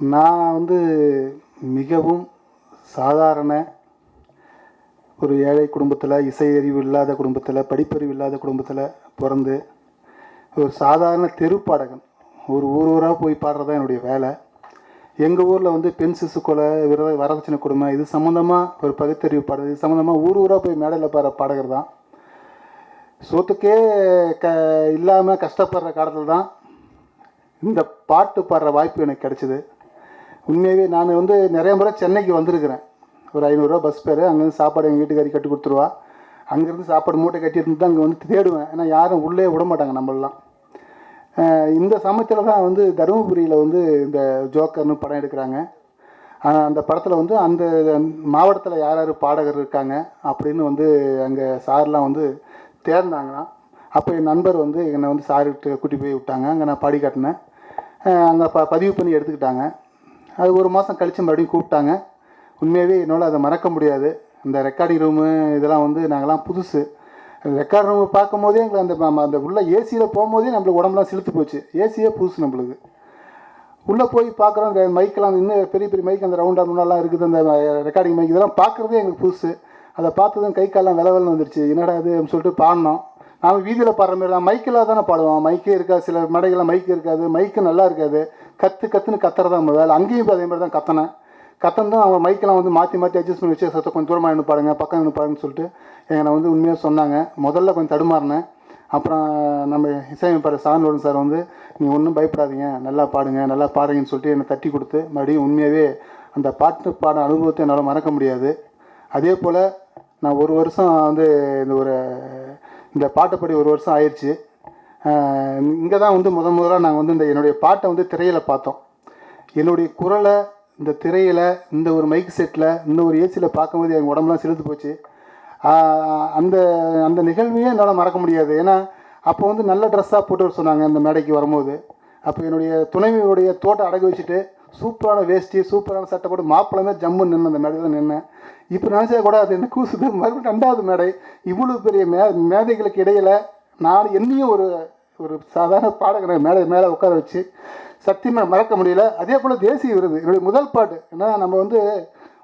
நான் வந்து மிகவும் சாதாரண ஒரு ஏழை குடும்பத்தில் இசை அறிவு இல்லாத குடும்பத்தில் படிப்பறிவு இல்லாத குடும்பத்தில் பிறந்து ஒரு சாதாரண தெரு பாடகன் ஒரு ஊர் ஊராக போய் பாடுறது தான் என்னுடைய வேலை. எங்கள் ஊரில் வந்து பெண் சிசு கொலை விர வரதட்சணை கொடுமை இது சம்மந்தமாக ஒரு பகுத்தறிவு பாடுறது இது சம்மந்தமாக ஊர் ஊராக போய் மேடையில் பாடுற பாடகர் தான். சொத்துக்கே க இல்லாமல் கஷ்டப்படுற காலத்தில் தான் இந்த பாட்டு பாடுற வாய்ப்பு எனக்கு கிடச்சிது. உண்மையாகவே நான் வந்து நிறைய முறை சென்னைக்கு வந்திருக்கிறேன். ஒரு ஐநூறுரூவா பஸ் பேர் அங்கேருந்து சாப்பாடு எங்கள் வீட்டுக்காரி கட்டி கொடுத்துருவா. அங்கேருந்து சாப்பாடு மூட்டை கட்டி தான் அங்கே வந்து தேடுவேன். ஏன்னா யாரும் உள்ளே விட மாட்டாங்க நம்மளெலாம் இந்த சமயத்தில் தான் வந்து தருமபுரியில் வந்து இந்த ஜோக்கர்னு படம் எடுக்கிறாங்க. அந்த படத்தில் வந்து அந்த மாவட்டத்தில் யார் யார் பாடகர் இருக்காங்க அப்படின்னு வந்து அங்கே சார்லாம் வந்து தேர்ந்தாங்களாம் அப்போ என் நண்பர் வந்து என்னை வந்து சார்கிட்ட கூட்டி போய் விட்டாங்க. அங்கே நான் பாடி காட்டினேன். அங்கே ப பதிவு பண்ணி எடுத்துக்கிட்டாங்க. அது ஒரு மாதம் கழித்து மறுபடியும் கூப்பிட்டாங்க. உண்மையாகவே என்னால் அதை மறக்க முடியாது. இந்த ரெக்கார்டிங் ரூமு இதெல்லாம் வந்து நாங்கள்லாம் புதுசு. ரெக்கார்ட் ரூம் பார்க்கும் போதே எங்களை அந்த நம்ம அந்த உள்ள ஏசியில் போகும்போதே நம்மளுக்கு உடம்புலாம் சிலுத்து போச்சு. ஏசியே புதுசு நம்மளுக்கு. உள்ளே போய் பார்க்குறோம். இந்த மைக்கெல்லாம் இன்னும் பெரிய பெரிய மைக் அந்த ரவுண்டாக முன்னாலாம் இருக்குது. அந்த ரெக்கார்டிங் மைக் இதெல்லாம் பார்க்குறதே எங்களுக்கு புதுசு. அதை பார்த்ததும் கை காலெல்லாம் வில வந்துருச்சு. என்னடா இது அப்படின்னு சொல்லிட்டு பாடினோம். நாம வீதியில் பாடுற மாதிரி தான். மைக்கில் தானே பாடுவோம் மைக்கே இருக்காது. சில மடைகள்லாம் மைக் இருக்காது. மைக்கு நல்லா இருக்காது. கற்று கற்றுன்னு கத்துறதா நம்ம வேலை அங்கேயும் அதே மாதிரி தான் கத்தனேன் கத்தந்தும் அவங்க மைக்கெல்லாம் வந்து மாற்றி மாற்றி அட்ஜஸ்ட் பண்ணி வச்சு சத்தம் கொஞ்சம் தூரமாக நின்று பாடுங்க பக்கம் நின்று பாருங்கன்னு சொல்லிட்டு எங்களை வந்து உண்மையாக சொன்னாங்க. முதல்ல கொஞ்சம் தடுமாறினேன். அப்புறம் நம்ம இசையமைப்பாளர் சாந்தோடன் சார் வந்து நீ ஒன்றும் பயப்படாதீங்க. நல்லா பாடுங்க. நல்லா பாடுங்கன்னு சொல்லிட்டு என்னை தட்டி கொடுத்து மறுபடியும் உண்மையாகவே அந்த பாட்டு பாட அனுபவத்தை என்னால் மறக்க முடியாது. அதே போல் நான் ஒரு வருஷம் வந்து இந்த ஒரு இந்த பாட்டை படி ஒரு வருஷம் ஆயிடுச்சு இங்கே தான் வந்து முத முதலாக நாங்கள் வந்து இந்த என்னுடைய பாட்டை வந்து திரையில் பார்த்தோம். என்னுடைய குரலை இந்த திரையில் இந்த ஒரு மைக் செட்டில் இந்த ஒரு ஏசியில் பார்க்கும்போது எங்கள் உடம்புலாம் செலுத்து போச்சு. அந்த அந்த நிகழ்வையும் என்னால் மறக்க முடியாது. ஏன்னா அப்போ வந்து நல்ல ட்ரெஸ்ஸாக போட்டு வர சொன்னாங்க அந்த மேடைக்கு வரும்போது. அப்போ என்னுடைய துணைவியுடைய தோட்டை அடகு வச்சுட்டு சூப்பரான வேஷ்டி சூப்பரான சட்டை போட்டு மாப்பிளமே ஜம்முன்னு நின்று அந்த மேடையில் நின்னேன் இப்போ நினச்சா கூட அது என்ன கூசுது? மறுபடியும் ரெண்டாவது மேடை. இவ்வளோ பெரிய மே மேதைகளுக்கு இடையில் நான் என்னையும் ஒரு ஒரு சாதாரண பாடகரை மேலே மேலே உட்கார வச்சு சத்தியமாக மறக்க முடியல. அதே போல் தேசிய விருது. என்னுடைய முதல் பாட்டு ஏன்னா நம்ம வந்து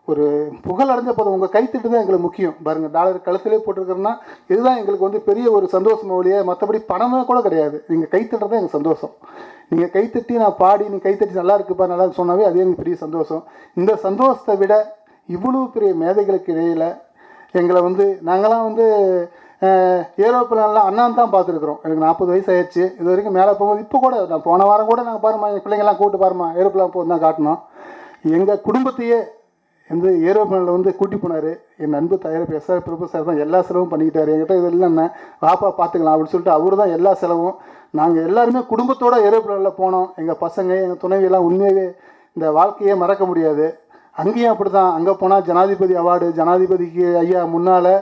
ஒரு புகழ் அடைஞ்ச போதும் உங்கள் கைத்தட்டு தான் எங்களுக்கு முக்கியம். பாருங்கள் டாலர் கழுத்திலே போட்டிருக்கிறோன்னா இதுதான் எங்களுக்கு வந்து பெரிய ஒரு சந்தோஷம் ஒழிய மற்றபடி பணமே கூட கிடையாது. நீங்கள் கைத்தட்டுறது தான் எங்கள் சந்தோஷம். நீங்கள் கைத்தட்டி நான் பாடி நீ கைத்தட்டி நல்லா இருக்குப்பா நல்லா சொன்னாவே அது எனக்கு பெரிய சந்தோஷம். இந்த சந்தோஷத்தை விட இவ்வளோ பெரிய மேதைகளுக்கு இடையில் எங்களை வந்து நாங்களாம் வந்து ஏரோப்ளான்லாம் அண்ணான் தான் பார்த்துருக்குறோம். எனக்கு நாற்பது வயசு ஆயிடுச்சு இது வரைக்கும் மேலே போகும்போது இப்போ கூட நான் போன வாரம் கூட நாங்கள் பாருமா எங்கள் பிள்ளைங்கள்லாம் கூப்பிட்டு பாருமா ஏரோப்ளான் போகுது தான் காட்டினோம் எங்கள் குடும்பத்தையே வந்து ஏரோப்ளானில் வந்து கூட்டி போனார். என் அன்பு தயாரிப்பு எஸ்ஆர் பிரபு சார் தான் எல்லா செலவும் பண்ணிக்கிட்டார். என்கிட்ட இது இல்லைன்னா வாப்பா பார்த்துக்கலாம் அப்படின்னு சொல்லிட்டு அவர் தான் எல்லா செலவும். நாங்கள் எல்லாருமே குடும்பத்தோடு ஏரோப்ளானில் போனோம். எங்கள் பசங்க எங்கள் துணைவியெல்லாம் உண்மையாகவே இந்த வாழ்க்கையே மறக்க முடியாது. அங்கேயும் அப்படி தான் அங்கே போனால் ஜனாதிபதி அவார்டு ஜனாதிபதிக்கு ஐயா முன்னால்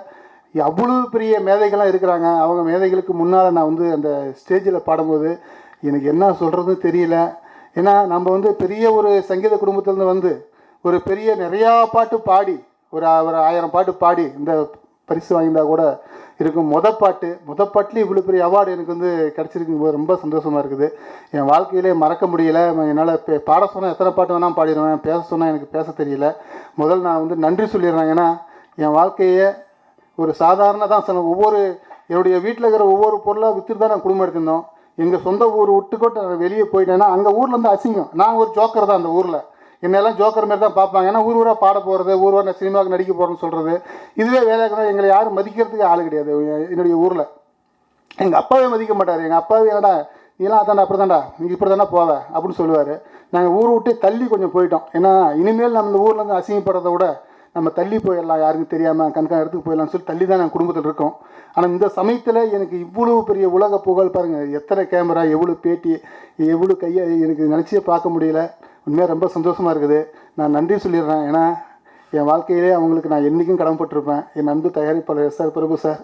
அவ்வளோ பெரிய மேதைகள்லாம் இருக்கிறாங்க. அவங்க மேதைகளுக்கு முன்னால் நான் வந்து அந்த ஸ்டேஜில் பாடும்போது எனக்கு என்ன சொல்கிறதுன்னு தெரியல. ஏன்னா நம்ம வந்து பெரிய ஒரு சங்கீத குடும்பத்துலேருந்து வந்து ஒரு பெரிய நிறையா பாட்டு பாடி ஒரு ஒரு ஆயிரம் பாட்டு பாடி இந்த பரிசு வாங்கியிருந்தா கூட இருக்கும். மொத பாட்டு மொத பாட்டுலேயும் இவ்வளோ பெரிய அவார்டு எனக்கு வந்து கிடச்சிருக்கும் போது ரொம்ப சந்தோஷமாக இருக்குது. என் வாழ்க்கையிலே மறக்க முடியல. என்னால் பாட சொன்னால் எத்தனை பாட்டு வேணால் பாடிடுவேன். பேச சொன்னால் எனக்கு பேச தெரியல. முதல் நான் வந்து நன்றி சொல்லிடுறேன். ஏன்னா என் வாழ்க்கையை ஒரு சாதாரண தான். சொன்ன ஒவ்வொரு என்னுடைய வீட்டில் இருக்கிற ஒவ்வொரு பொருளாக விற்றுட்டு தான் நான் குடும்பம் எடுத்திருந்தோம். எங்கள் சொந்த ஊர் விட்டுக்கோட்டை நான் வெளியே போயிட்டேன்னா அங்கே ஊரில் இருந்து அசிங்கம். நான் ஒரு ஜோக்கர் தான் அந்த ஊரில். என்னெல்லாம் ஜோக்கர் மாதிரி தான் பார்ப்பாங்க. ஏன்னா ஊர் ஊராக பாட போகிறது ஊர் ஊராக சினிமாவுக்கு நடிக்க போகிறேன்னு சொல்கிறது இதுவே வேலையாக எங்களை யாரும் மதிக்கிறதுக்கு ஆள் கிடையாது. என்னுடைய ஊரில். எங்கள் அப்பாவே மதிக்க மாட்டார். எங்கள் அப்பாவே என்னடா நீலாம் அதாண்டா அப்படி தான்டா நீ இப்படி தானே போவ? அப்படின்னு சொல்லுவார். நாங்கள் ஊரை விட்டு தள்ளி கொஞ்சம் போயிட்டோம். ஏன்னா இனிமேல் நம்ம இந்த ஊர்லேருந்து அசிங்கப்படுறத விட நம்ம தள்ளி போயிடலாம். யாருக்கும் தெரியாமல் கண்காணி இடத்துக்கு போயிடலாம்னு சொல்லி தள்ளி தான் நாங்கள் குடும்பத்தில் இருக்கோம். ஆனால் இந்த சமயத்தில் எனக்கு இவ்வளோ பெரிய உலக புகழ் பாருங்கள் எத்தனை கேமரா எவ்வளோ பேட்டி எவ்வளோ கையை எனக்கு நினச்சியே பார்க்க முடியல. உண்மையாக ரொம்ப சந்தோஷமாக இருக்குது. நான் நன்றி சொல்லிடுறேன். ஏன்னா என் வாழ்க்கையிலே அவங்களுக்கு நான் என்றைக்கும் கடமைப்பட்டிருப்பேன் என் அன்பு தயாரிப்பாளர் எஸ் ஆர் பிரபு சார்.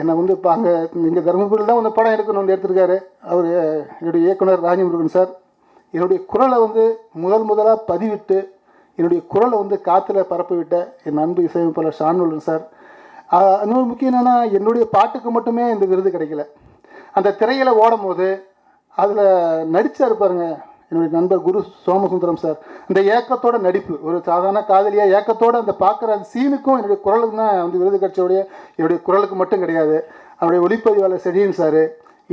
என்னை வந்து இப்போ அங்கே இங்கே தருமபுரியில் தான் வந்து படம் எடுக்கணும்னு எடுத்திருக்காரு. அவர் என்னுடைய இயக்குனர் ராஜமுருகன் சார். என்னுடைய குரலை வந்து முதல் முதலாக பதிவிட்டு என்னுடைய குரலை வந்து காற்றுல பரப்பி விட்ட என் அன்பு இசையமைப்பாளர் ஷானுலன் சார். இன்னொரு முக்கியம் என்னென்னா என்னுடைய பாட்டுக்கு மட்டுமே இந்த விருது கிடைக்கல. அந்த திரையில் ஓடும் போது அதில் நடித்தார் பாருங்கள் என்னுடைய நண்பர் குரு சோமசுந்தரம் சார். இந்த ஏக்கத்தோட நடிப்பு ஒரு சாதாரண காதலியாக ஏக்கத்தோட அந்த பார்க்குற அந்த சீனுக்கும் என்னுடைய குரலுக்கு தான் வந்து விருது கட்சியோடைய என்னுடைய குரலுக்கு மட்டும் கிடையாது. அவருடைய ஒளிப்பதிவாளர் Chezhiyan sir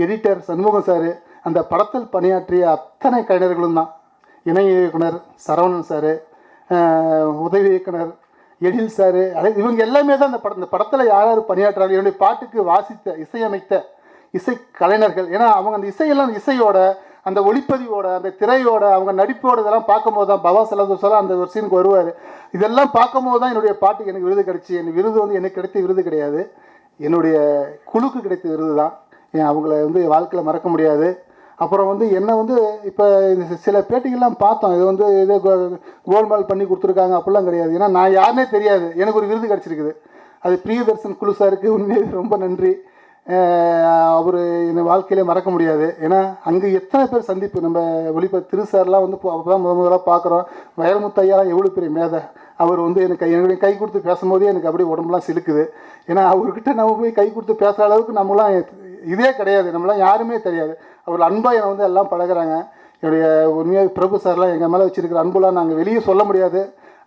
editor Shanmugam sir அந்த படத்தில் பணியாற்றிய அத்தனை கலைஞர்களும் தான். இணை இயக்குனர் சரவணன் சார் உதவி இயக்குனர் எழில் சார் இவங்க எல்லாமே தான் அந்த படம் இந்த படத்தில் யார் யார் பணியாற்றுறாங்க என்னுடைய பாட்டுக்கு வாசித்த இசையமைத்த இசை கலைஞர்கள். ஏன்னா அவங்க அந்த இசையெல்லாம் இசையோட அந்த ஒளிப்பதிவோட அந்த திரையோட அவங்க நடிப்போட இதெல்லாம் பார்க்கும்போது தான் பவா செலவு அந்த ஒரு சீனுக்கு வருவார். இதெல்லாம் பார்க்கும்போது தான் என்னுடைய பாட்டுக்கு எனக்கு விருது கிடச்சி. என் விருது வந்து எனக்கு கிடைத்த விருது கிடையாது. என்னுடைய குழுக்கு கிடைத்த விருது தான் ஏன் அவங்கள வந்து வாழ்க்கையில் மறக்க முடியாது. அப்புறம் வந்து என்னை வந்து இப்போ சில பேட்டிகள்லாம் பார்த்தோம். இது வந்து இது கோல்மால் பண்ணி கொடுத்துருக்காங்க. அப்படிலாம் கிடையாது. ஏன்னா நான் யாருனே தெரியாது. எனக்கு ஒரு விருது கிடச்சிருக்குது. அது பிரியதர்சன் குழு சாருக்கு உண்மையாக ரொம்ப நன்றி. அவர் என் வாழ்க்கையிலே மறக்க முடியாது. ஏன்னா அங்கே எத்தனை பேர் சந்திப்பு? நம்ம ஒளிப்ப திருசார்லாம் வந்து அப்போ தான் முத முதலாக பார்க்குறோம் வயல்முத்து ஐயாலாம் எவ்வளோ பெரிய மேதை. அவர் வந்து எனக்கு என்னுடைய கை கொடுத்து பேசும்போதே எனக்கு அப்படியே உடம்புலாம் சிலுக்குது. ஏன்னா அவர்கிட்ட நம்ம போய் கை கொடுத்து பேசுகிற அளவுக்கு நம்மளாம் இதே கிடையாது. நம்மளாம் யாருமே தெரியாது. அவர் அன்பாக என்னை வந்து எல்லாம் பழகுறாங்க. என்னுடைய உண்மையாக பிரபு சார்லாம் எங்கள் மேலே வச்சுருக்கிற அன்புலாம் நாங்கள் வெளியே சொல்ல முடியாது.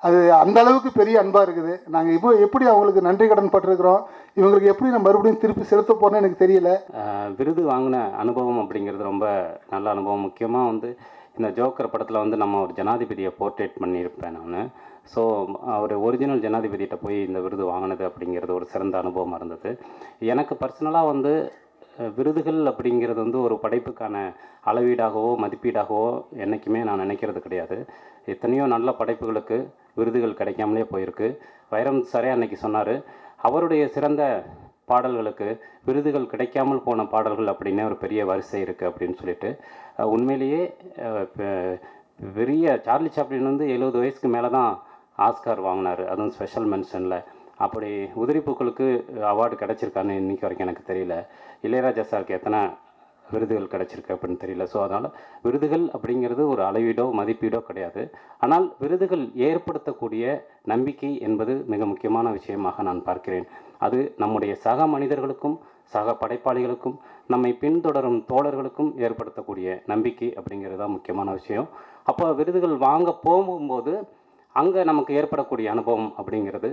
அது அந்த அளவுக்கு பெரிய அன்பாக இருக்குது. நாங்கள் இப்போ எப்படி அவங்களுக்கு நன்றி கடன் பட்டிருக்கிறோம்? இவங்களுக்கு எப்படி நான் மறுபடியும் திருப்பி செலுத்த போறேன்னு எனக்கு தெரியல. விருது வாங்கின அனுபவம் அப்படிங்கிறது ரொம்ப நல்ல அனுபவம். முக்கியமாக வந்து இந்த ஜோக்கர் படத்தில் வந்து நம்ம ஒரு ஜனாதிபதியை போர்ட்ரேட் பண்ணியிருப்பேன் நான். ஸோ அவர் ஒரிஜினல் ஜனாதிபதியிட்ட போய் இந்த விருது வாங்கினது அப்படிங்கிறது ஒரு சிறந்த அனுபவமாக இருந்தது. எனக்கு பர்சனலாக வந்து விருதுகள் அப்படிங்கிறது வந்து ஒரு படைப்புக்கான அளவீடாகவோ மதிப்பீடாகவோ என்றைக்குமே நான் நினைக்கிறது கிடையாது. எத்தனையோ நல்ல படைப்புகளுக்கு விருதுகள் கிடைக்காமலே போயிருக்கு. வைரம் சாரே அன்னைக்கு சொன்னார் அவருடைய சிறந்த பாடல்களுக்கு விருதுகள் கிடைக்காமல் போன பாடல்கள் அப்படின்னு ஒரு பெரிய வரிசை இருக்குது அப்படின்னு சொல்லிட்டு உண்மையிலேயே பெரிய சார்லி சாப்ளின் வந்து எழுபது வயசுக்கு மேலே தான் ஆஸ்கார் வாங்கினார். அதுவும் ஸ்பெஷல் மென்ஷனில். அப்படி உதிரிப்பூக்களுக்கு அவார்டு கிடச்சிருக்கான்னு இன்றைக்கி வரைக்கும் எனக்கு தெரியல. இளையராஜா சாருக்கு எத்தனை விருதுகள் கிடச்சிருக்கு அப்படின்னு தெரியல. ஸோ அதனால் விருதுகள் அப்படிங்கிறது ஒரு அளவீடோ மதிப்பீடோ கிடையாது. ஆனால் விருதுகள் ஏற்படுத்தக்கூடிய நம்பிக்கை என்பது மிக முக்கியமான விஷயமாக நான் பார்க்கிறேன். அது நம்முடைய சக மனிதர்களுக்கும் சக படைப்பாளிகளுக்கும் நம்மை பின்தொடரும் தோழர்களுக்கும் ஏற்படுத்தக்கூடிய நம்பிக்கை அப்படிங்கிறது தான் முக்கியமான விஷயம். அப்போ விருதுகள் வாங்க போகும்போது அங்கே நமக்கு ஏற்படக்கூடிய அனுபவம் அப்படிங்கிறது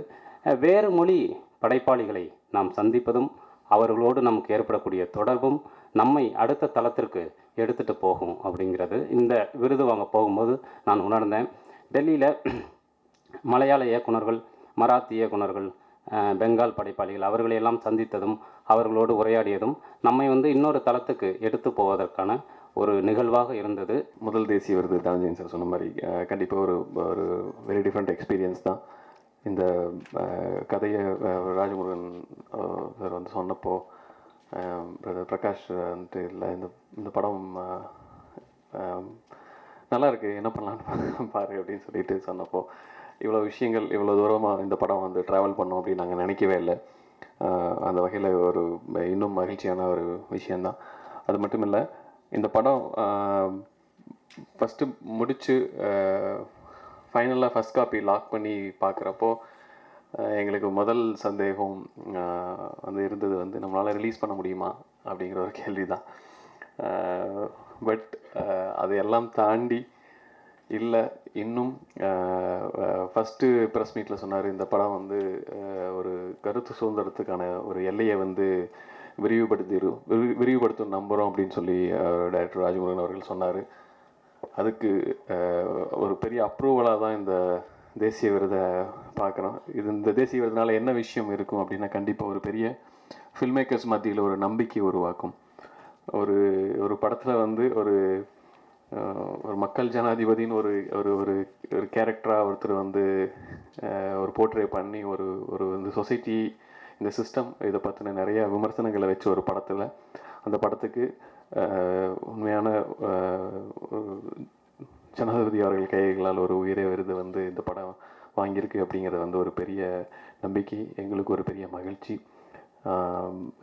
வேறு மொழி படைப்பாளிகளை நாம் சந்திப்பதும் அவர்களோடு நமக்கு ஏற்படக்கூடிய தொடர்பும் நம்மை அடுத்த தளத்திற்கு எடுத்துகிட்டு போகும் அப்படிங்கிறது. இந்த விருது வாங்க போகும்போது நான் உணர்ந்தேன். டெல்லியில் மலையாள இயக்குனர்கள் மராத்தி இயக்குனர்கள் பெங்கால் படைப்பாளிகள் அவர்களையெல்லாம் சந்தித்ததும் அவர்களோடு உரையாடியதும் நம்மை வந்து இன்னொரு தளத்துக்கு எடுத்து போவதற்கான ஒரு நிகழ்வாக இருந்தது. முதல் தேசிய விருது தனஞ்சயன் சார் சொன்ன மாதிரி கண்டிப்பாக ஒரு ஒரு வெரி டிஃப்ரெண்ட் எக்ஸ்பீரியன்ஸ் தான். இந்த கதையை ராஜமுருகன் சார் வந்து சொன்னப்போ பிரதர் பிரகாஷ் வந்துட்டு இல்லை இந்த இந்த படம் நல்லா இருக்குது என்ன பண்ணலான்னு பாரு அப்படின்னு சொல்லிட்டு சொன்னப்போ இவ்வளோ விஷயங்கள் இவ்வளோ தூரமாக இந்த படம் வந்து ட்ராவல் பண்ணோம் அப்படின்னு நாங்கள் நினைக்கவே இல்லை. அந்த வகையில் ஒரு இன்னும் மகிழ்ச்சியான ஒரு விஷயந்தான் அது மட்டும் இல்லை இந்த படம் ஃபஸ்ட்டு முடித்து ஃபைனலாக ஃபஸ்ட் காப்பி லாக் பண்ணி பார்க்குறப்போ எங்களுக்கு முதல் சந்தேகம் வந்து இருந்தது வந்து நம்மளால் ரிலீஸ் பண்ண முடியுமா அப்படிங்கிற ஒரு கேள்வி தான் பட் அதையெல்லாம் தாண்டி இல்லை இன்னும் ஃபஸ்ட்டு ப்ரெஸ் மீட்டில் சொன்னார் இந்த படம் வந்து ஒரு கருத்து சுதந்திரத்துக்கான ஒரு எல்லையை வந்து விரிவுபடுத்திடும் விரி விரிவுபடுத்தும் நம்புகிறோம் அப்படின்னு சொல்லி டைரக்டர் ராஜமுருகன் அவர்கள் சொன்னார். அதுக்கு ஒரு பெரிய அப்ரூவலாக தான் இந்த தேசிய விருதை பார்க்குறோம். இது இந்த தேசிய விருதுனால என்ன விஷயம் இருக்கும் அப்படின்னா கண்டிப்பாக ஒரு பெரிய ஃபில்மேக்கர்ஸ் மத்தியில் ஒரு நம்பிக்கை உருவாக்கும். ஒரு ஒரு படத்தில் வந்து ஒரு ஒரு மக்கள் ஜனாதிபதின்னு ஒரு ஒரு ஒரு ஒரு கேரக்டராக ஒருத்தர் வந்து ஒரு போர்ட்ரே பண்ணி ஒரு ஒரு இந்த சொசைட்டி இந்த சிஸ்டம் இதை பற்றின நிறைய விமர்சனங்களை வச்சு ஒரு படத்தில். அந்த படத்துக்கு உண்மையான ஜனாதிபதி அவர்கள் கைகளால் ஒரு உயிரை விருது வந்து இந்த படம் வாங்கியிருக்கு அப்படிங்கிறது வந்து ஒரு பெரிய நம்பிக்கை எங்களுக்கு ஒரு பெரிய மகிழ்ச்சி.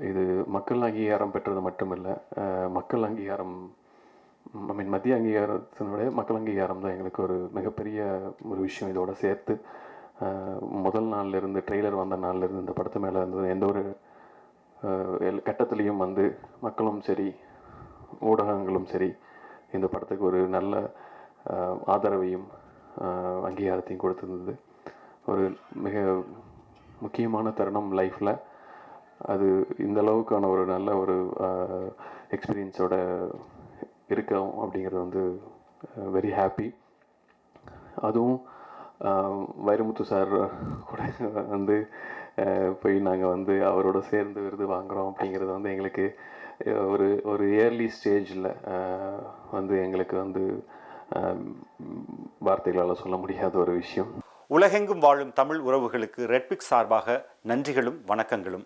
இது மக்கள் அங்கீகாரம் பெற்றது மட்டுமில்லை இல்லை மக்கள் அங்கீகாரம் ஐ மீன் மத்திய அங்கீகாரத்தினுடைய மக்கள் அங்கீகாரம் தான் எங்களுக்கு ஒரு மிகப்பெரிய ஒரு விஷயம் இதோட சேர்த்து முதல் நாள்லேருந்து ட்ரெய்லர் வந்த நாள்லேருந்து இந்த படத்து மேலே இருந்தது எந்த ஒரு எல்- கட்டத்துலேயும் வந்து மக்களும் சரி ஊடகங்களும் சரி இந்த படத்துக்கு ஒரு நல்ல ஆதரவையும் அங்கீகாரத்தையும் கொடுத்துருந்தது. ஒரு மிக முக்கியமான தருணம் லைஃப்பில் அது இந்த அளவுக்கான ஒரு நல்ல ஒரு எக்ஸ்பீரியன்ஸோட இருக்கோம் அப்படிங்கிறது வந்து வெரி ஹாப்பி அதுவும் வைரமுத்து சார் கூட வந்து போய் நாங்கள் வந்து அவரோட சேர்ந்து விருது வாங்குகிறோம் அப்படிங்கிறது வந்து எங்களுக்கு ஒரு ஒரு இயர்லி ஸ்டேஜில் வந்து எங்களுக்கு வந்து வார்த்தைகளால் சொல்ல முடியாத ஒரு விஷயம். உலகெங்கும் வாழும் தமிழ் உறவுகளுக்கு ரெட்பிக் சார்பாக நன்றிகளும் வணக்கங்களும்.